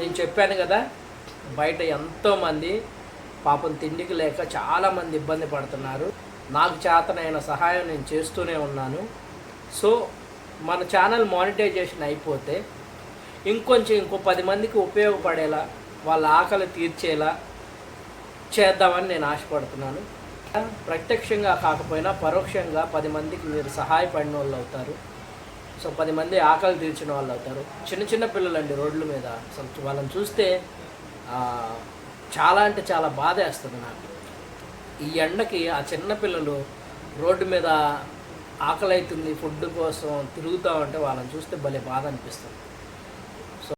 నేను చెప్పాను కదా బయట ఎంతోమంది పాపం తిండికి లేక చాలామంది ఇబ్బంది పడుతున్నారు. నాకు చేతనైన సహాయం నేను చేస్తూనే ఉన్నాను. సో మన ఛానల్ మానిటైజేషన్ అయిపోతే ఇంకొంచెం ఇంకో పది మందికి ఉపయోగపడేలా వాళ్ళ ఆకలి తీర్చేలా చేద్దామని నేను ఆశపడుతున్నాను. ప్రత్యక్షంగా కాకపోయినా పరోక్షంగా పది మందికి మీరు సహాయపడిన వాళ్ళు అవుతారు. సో పది మంది ఆకలి తీర్చిన వాళ్ళు అవుతారు. చిన్న చిన్న పిల్లలండి రోడ్ల మీద. వాళ్ళని చూస్తే చాలా అంటే చాలా బాధ వేస్తుంది నాకు. ఈ ఎండకి ఆ చిన్న పిల్లలు రోడ్డు మీద ఆకలి అవుతుంది ఫుడ్ కోసం తిరుగుతూ ఉంటే వాళ్ళని చూస్తే భలే బాధ అనిపిస్తుంది. సో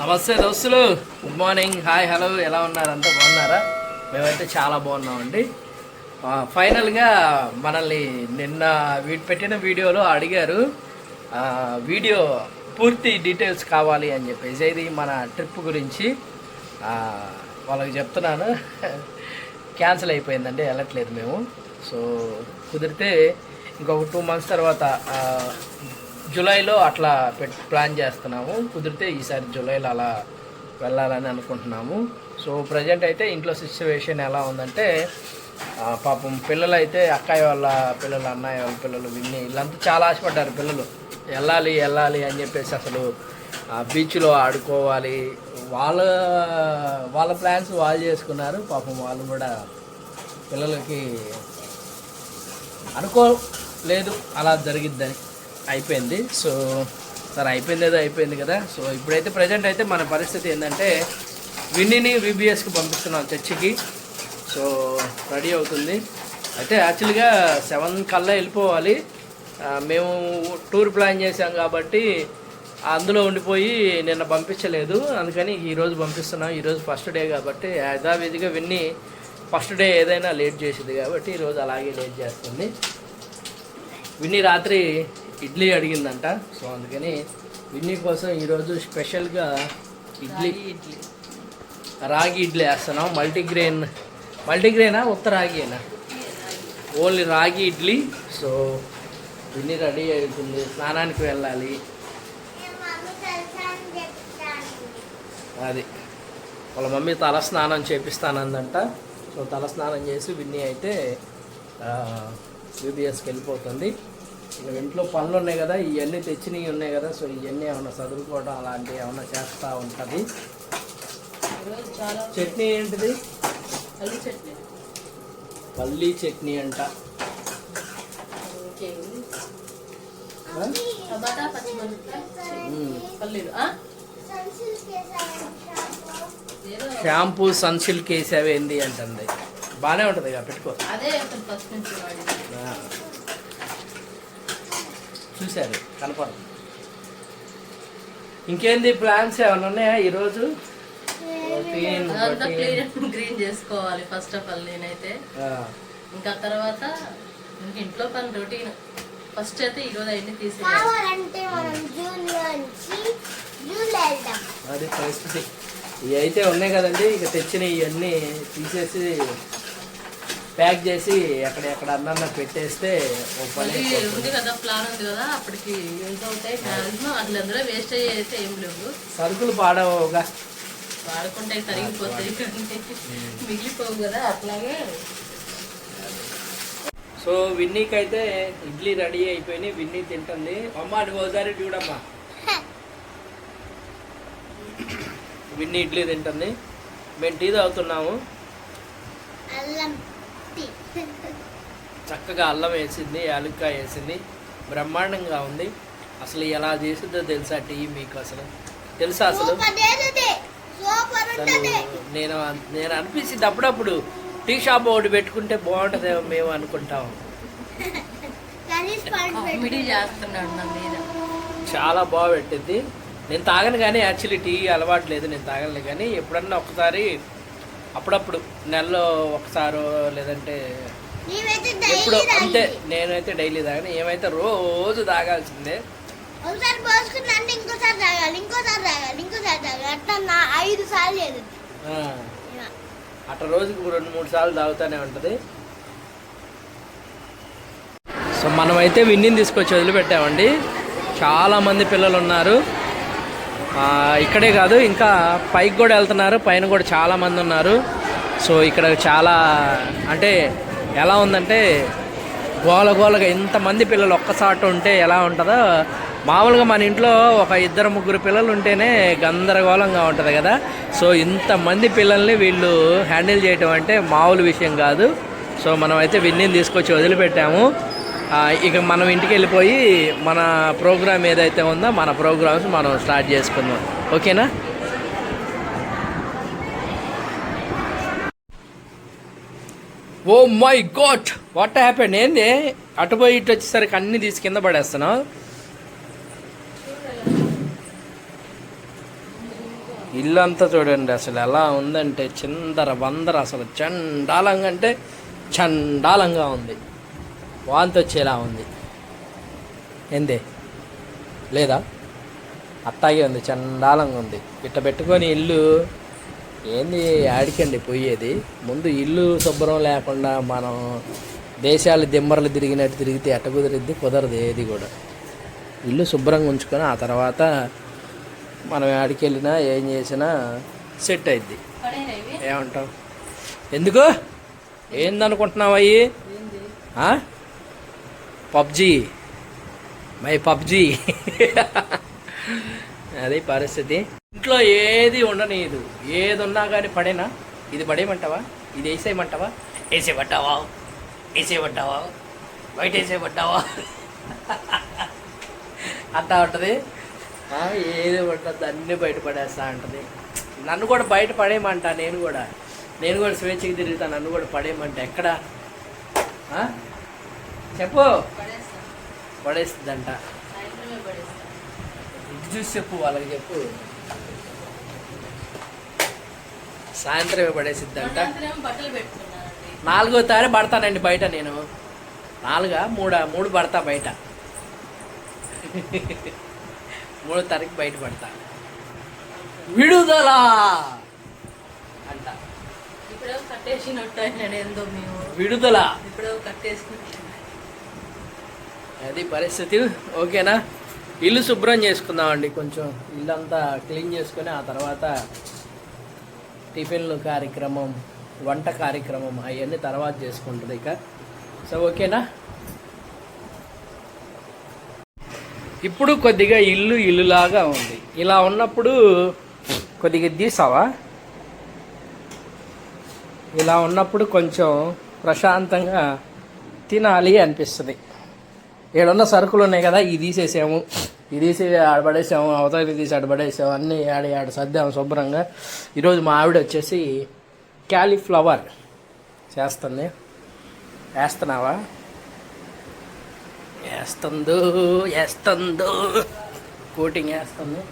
నమస్తే దోస్తులు. గుడ్ మార్నింగ్ హాయ్ హలో ఎలా ఉన్నారు? అంతా బాగున్నారా? మేమైతే చాలా బాగున్నామండి. ఫైనల్గా మనల్ని నిన్న వీటి పెట్టిన వీడియోలో అడిగారు. వీడియో పూర్తి డీటెయిల్స్ కావాలి అని చెప్పేసి ఇది మన ట్రిప్ గురించి. వాళ్ళకి చెప్తున్నాను. క్యాన్సిల్ అయిపోయిందండి వెళ్ళట్లేదు మేము. సో కుదిరితే ఇంకొక టూ మంత్స్ తర్వాత జూలైలో అట్లా పెట్ ప్లాన్ చేస్తున్నాము. కుదిరితే ఈసారి జూలైలో అలా వెళ్ళాలని అనుకుంటున్నాము. సో ప్రజెంట్ అయితే ఇంట్లో సిచ్యువేషన్ ఎలా ఉందంటే పాపం పిల్లలు అయితే అక్కయ్య వాళ్ళ పిల్లలు అన్నయ్య వాళ్ళ పిల్లలు విన్ని వీళ్ళంతా చాలా ఆశపడ్డారు పిల్లలు. వెళ్ళాలి వెళ్ళాలి అని చెప్పేసి అసలు బీచ్లో ఆడుకోవాలి. వాళ్ళ వాళ్ళ ప్లాన్స్ వాళ్ళు చేసుకున్నారు. పాపం వాళ్ళు కూడా పిల్లలకి అనుకోలేదు. అలా జరిగిద్దని అయిపోయింది. సో సరే అయిపోయింది ఏదో అయిపోయింది కదా. సో ఇప్పుడైతే ప్రజెంట్ అయితే మన పరిస్థితి ఏంటంటే విన్నీని విబిఎస్కి పంపిస్తున్నాం చర్చికి. సో రెడీ అవుతుంది. అయితే యాక్చువల్గా సెవెన్ కల్లా వెళ్ళిపోవాలి. మేము టూర్ ప్లాన్ చేసాం కాబట్టి అందులో ఉండిపోయి నిన్న పంపించలేదు. అందుకని ఈరోజు పంపిస్తున్నాం. ఈరోజు ఫస్ట్ డే కాబట్టి యథావిధిగా విన్ని ఫస్ట్ డే ఏదైనా లేట్ చేసింది కాబట్టి ఈరోజు అలాగే లేట్ చేస్తుంది. విన్ని రాత్రి ఇడ్లీ అడిగిందంట. సో అందుకని విన్ని కోసం ఈరోజు స్పెషల్గా ఇడ్లీ ఇడ్లీ. రాగి ఇడ్లీ వేస్తున్నాం. మల్టీగ్రెయిన్ మల్టీగ్రెయినా? ఉత్త రాగినా ఓన్లీ రాగి ఇడ్లీ. సో విన్ని రెడీ అవుతుంది స్నానానికి వెళ్ళాలి. అది. వాళ్ళ మమ్మీ తల స్నానం చేపిస్తానందంట. సో తల స్నానం చేసి విన్ని అయితే యూబిఎస్కి వెళ్ళిపోతుంది. ఇక ఇంట్లో పనులు ఉన్నాయి కదా ఇవన్నీ తెచ్చినవి ఉన్నాయి కదా సో ఇవన్నీ ఏమైనా చదువుకోవడం అలాంటివి ఏమైనా చేస్తూ ఉంటుంది. చట్నీ ఏంటిది? పల్లి చట్నీ. పల్లీ చట్నీ అంట? టమాటా. పల్లీలు. షాంపూ సన్సిల్క్ వేసావేంది అంటుంది. బాగానే ఉంటుంది ఇక పెట్టుకో. చూశారు కనపడదు. ఇంకేంది ప్లాన్స్ ఏమైనా ఉన్నాయా ఈరోజు? అదంతా. క్లీన్ గ్రీన్ చేసుకోవాలి ఫస్ట్ ఆఫ్ ఆల్ నేనైతే. ఇంకా తర్వాత ఇంక ఇంట్లో పని రొటీన్ ఫస్ట్ అయితే ఈ రోజు అన్ని తీసేయాలి. కావాలంటే మనం జూన్ నుంచి జూన్ వెళ్దాం అది పరిస్థితి. ఇవి అయితే ఉన్నాయి కదండి ఇక తెచ్చిన ఇవన్నీ తీసేసి ప్యాక్ చేసి ఎక్కడెక్కడ అన్న పెట్టేస్తే. ఉంది కదా ప్లాన్ ఉంది కదా అప్పటికి యూజ్ అవుతాయి? మ్యాక్సిమం అట్లా అందులో వేస్ట్ అయితే ఏం లేవు. సరుకులు పాడవుగా వాడుకుంటే కరిగిపోతాయి కానీ మిగిలిపోవు కదా అట్లాగే. సో విన్నీకి అయితే ఇడ్లీ రెడీ అయిపోయినాయి విన్నీ తింటుంది. అమ్మ నువ్వు ఒకసారి చూడమ్మా. విన్నీ ఇడ్లీ తింటుంది. మేము టీ తాగుతున్నాము. అల్లం టీ. చక్కగా అల్లం వేసింది యాలక్కాయ వేసింది. బ్రహ్మాండంగా ఉంది. అసలు ఎలా చేసిందో తెలుసా టీ మీకు అసలు? తెలుసా అసలు? నేను నేను అనిపించింది అప్పుడప్పుడు. టీ షాప్ ఒకటి పెట్టుకుంటే బాగుంటుందేమో మేము అనుకుంటాం. కర్రీస్ పాయింట్ కామెడీ చేస్తున్నాడు నా మీద. చాలా బాగా పెట్టింది. నేను తాగను కానీ యాక్చువల్లీ టీ అలవాటు లేదు నేను తాగలేదు కానీ ఎప్పుడన్నా ఒకసారి అప్పుడప్పుడు నెలలో ఒకసారి లేదంటే ఎప్పుడు అంతే నేనైతే డైలీ తాగను. ఏమైతే రోజు తాగాల్సిందే ఒకసారి పోసుకున్నంటే ఇంకోసారి తాగాలి ఇంకోసారి తాగాలి ఇంకోసారి తాగాలి. అట్లా నా ఐదు సార్లు లేదు ఆ, అట్లా రోజుకి రెండు మూడు సార్లు తాగుతూనే ఉంటుంది. సో మనమైతే విన్నిని తీసుకొచ్చి వదిలిపెట్టామండి. చాలామంది పిల్లలు ఉన్నారు ఇక్కడే కాదు ఇంకా పైకి కూడా వెళ్తున్నారు. పైన కూడా చాలా మంది ఉన్నారు. సో ఇక్కడ చాలా అంటే ఎలా ఉందంటే గోల గోలగా ఇంతమంది పిల్లలు ఒక్కసాట ఉంటే ఎలా ఉంటుందో మామూలుగా మన ఇంట్లో ఒక ఇద్దరు ముగ్గురు పిల్లలు ఉంటేనే గందరగోళంగా ఉంటుంది కదా. సో ఇంతమంది పిల్లల్ని వీళ్ళు హ్యాండిల్ చేయటం అంటే మామూలు విషయం కాదు. సో మనం అయితే విన్నీని తీసుకొచ్చి వదిలిపెట్టాము. ఇక మనం ఇంటికి వెళ్ళిపోయి మన ప్రోగ్రామ్ ఏదైతే ఉందో మన ప్రోగ్రామ్స్ మనం స్టార్ట్ చేసుకుందాం. ఓకేనా? Oh my God! What happened ఏంది? అటు పోయి ఇటు వచ్చేసరికి అన్ని తీసి కింద పడేస్తున్నావు. ఇల్లు అంతా చూడండి అసలు ఎలా ఉందంటే చిందర వందర అసలు చండాలంగా అంటే చండాలంగా ఉంది. వాంతి వచ్చేలా ఉంది. ఏంది? లేదా? అట్టాగే ఉంది చండాలంగా ఉంది. ఇట్ట పెట్టుకొని ఇల్లు ఏంది ఆడికండి పోయేది? ముందు ఇల్లు శుభ్రం లేకుండా మనం దేశాలు దిమ్మరలు తిరిగినట్టు తిరిగితే ఎట్ట కుదిరిద్ది కుదరదు ఏది కూడా. ఇల్లు శుభ్రంగా ఉంచుకొని ఆ తర్వాత మనం ఆడికి వెళ్ళినా ఏం చేసినా సెట్ అయింది పడేనా ఏమంటావు? ఎందుకు? ఏందనుకుంటున్నావు అయ్యి? ఏంది పబ్జీ. My PUBG. అది పరిస్థితి. ఇంట్లో ఏది ఉండనీయదు ఏది ఉన్నా కానీ పడేనా? ఇది పడేయమంటావా? ఇది వేసేయమంటావా? వేసేయమంటావా? వేసేయమంటావా? బయట వేసేయమంటావా? అంతా ఉంటుంది. ఏది ఉంటుంది అన్నీ బయట పడేస్తా ఉంటుంది నన్ను కూడా బయట పడేయమంట నేను కూడా. నేను కూడా స్వేచ్ఛకి తిరుగుతాను నన్ను కూడా పడేయమంట. ఎక్కడ? చెప్పు. పడేస్తుందంట. ఇది చూసి చెప్పు వాళ్ళకి చెప్పు. సాయంత్రమే పడేసిద్దంట. నాలుగో తారీ పడతానండి బయట నేను. నాలుగా మూడా మూడు పడతా బయట. మూడో తారీఖు బయట పడతా విడుదల! అంట. ఇప్పుడో కట్టేసినట్టు అయినాడు ఏందో మేము. విడుదల. ఇప్పుడో కట్టేసినట్టు అది పరిస్థితి. ఓకేనా? ఇల్లు శుభ్రం చేసుకుందామండి. కొంచెం ఇల్లంతా క్లీన్ చేసుకొని ఆ తర్వాత టిఫిన్లు కార్యక్రమం వంట కార్యక్రమం అవన్నీ తర్వాత చేసుకుంటుంది ఇక. సో ఓకేనా? ఇప్పుడు కొద్దిగా ఇల్లు ఇల్లులాగా ఉంది. ఇలా ఉన్నప్పుడు కొద్దిగా తీసావా? ఇలా ఉన్నప్పుడు కొంచెం ప్రశాంతంగా తినాలి అనిపిస్తుంది. ఏడున్న సరుకులు ఉన్నాయి కదా ఇది తీసేసాము. ఇది తీసి ఆడబడేసాము అవతలి తీసి ఆడబడేసాము అన్నీ ఆడ ఆడ సర్దాము శుభ్రంగా. ఈరోజు మా ఆవిడ వచ్చేసి క్యాలీఫ్లవర్ చేస్తుంది. వేస్తున్నావా? వేస్తుందో వేస్తుందో. కోటింగ్ వేస్తుంది.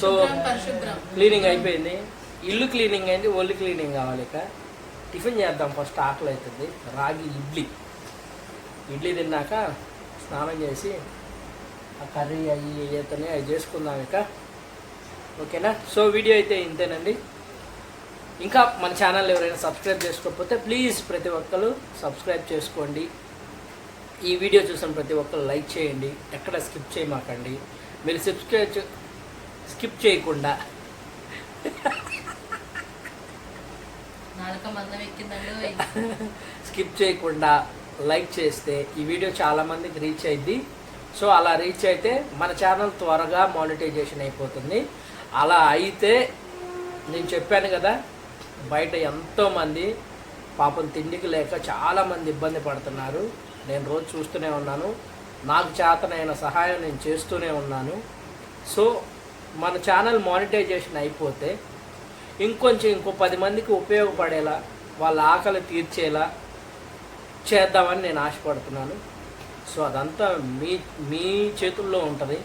సో క్లీనింగ్ అయిపోయింది. ఇల్లు క్లీనింగ్ అయింది ఒళ్ళు క్లీనింగ్ కావాలి ఇక. టిఫిన్ చేద్దాం ఫస్ట్ ఆకలి అవుతుంది. రాగి ఇడ్లీ. ఇడ్లీ తిన్నాక స్నానం చేసి ఆ కర్రీ అవి ఏతనే అవి చేసుకుందాం ఇక. ఓకేనా? సో వీడియో అయితే ఇంతేనండి. ఇంకా మన ఛానల్ ఎవరైనా సబ్స్క్రైబ్ చేసుకోకపోతే ప్లీజ్ ప్రతి ఒక్కరు సబ్స్క్రైబ్ చేసుకోండి. ఈ వీడియో చూసిన ప్రతి ఒక్కరు లైక్ చేయండి ఎక్కడ స్కిప్ చేయమాకండి. మీరు సబ్స్క్రైబ్ స్కిప్ చేయకుండా. స్కిప్ చేయకుండా లైక్ చేస్తే ఈ వీడియో చాలా మందికి రీచ్ అయింది సో అలా రీచ్ అయితే మన ఛానల్ త్వరగా మానిటైజేషన్ అయిపోతుంది. అలా అయితే నేను చెప్పాను కదా బయట ఎంతోమంది పాపం తిండికి లేక చాలామంది ఇబ్బంది పడుతున్నారు. నేను రోజు చూస్తూనే ఉన్నాను. నాకు చేతనైన సహాయం నేను చేస్తూనే ఉన్నాను. సో మన ఛానల్ మానిటైజేషన్ అయిపోతే ఇంకొంచెం ఇంకో పది మందికి ఉపయోగపడేలా వాళ్ళ ఆకలి తీర్చేలా చేద్దామని నేను ఆశపడుతున్నాను. సో అదంతా మీ మీ చేతుల్లో ఉంటుంది.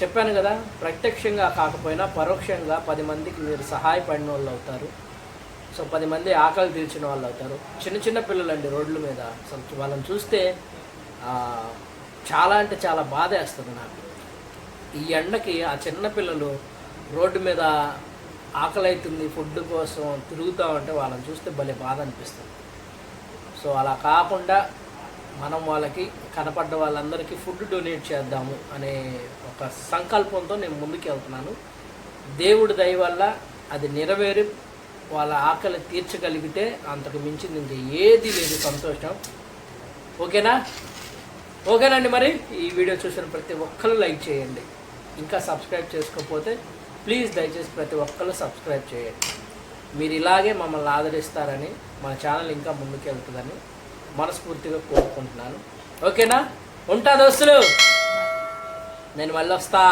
చెప్పాను కదా ప్రత్యక్షంగా కాకపోయినా పరోక్షంగా పది మందికి మీరు సహాయపడిన వాళ్ళు అవుతారు. సో పది మంది ఆకలి తీర్చిన వాళ్ళు అవుతారు. చిన్న చిన్న పిల్లలండి రోడ్ల మీద. వాళ్ళని చూస్తే చాలా అంటే చాలా బాధ వేస్తుంది నాకు. ఈ ఎండకి ఆ చిన్న పిల్లలు రోడ్డు మీద ఆకలి అవుతుంది ఫుడ్ కోసం తిరుగుతూ ఉంటే వాళ్ళని చూస్తే భలే బాధ అనిపిస్తుంది. సో అలా కాకుండా మనం వాళ్ళకి కనపడ్డ వాళ్ళందరికీ ఫుడ్ డొనేట్ చేద్దాము అనే ఒక సంకల్పంతో నేను ముందుకు వెళ్తున్నాను దేవుడి దయ వల్ల అది నెరవేరి వాళ్ళ ఆకలి తీర్చగలిగితే అంతకు మించింది ఇంకా ఏది లేదు సంతోషం. ఓకేనా? ఓకేనండి మరి. ఈ వీడియో చూసిన ప్రతి ఒక్కరు లైక్ చేయండి. ఇంకా సబ్స్క్రైబ్ చేసుకోకపోతే ప్లీజ్ దయచేసి ప్రతి ఒక్కరు సబ్స్క్రైబ్ చేయండి. మీరు ఇలాగే మమ్మల్ని ఆదరిస్తారని మన ఛానల్ ఇంకా ముందుకు వెళ్తుందని మనస్ఫూర్తిగా కోరుకుంటున్నాను. ఓకేనా? ఉంటా దోస్తులు. నేను మళ్ళీ వస్తా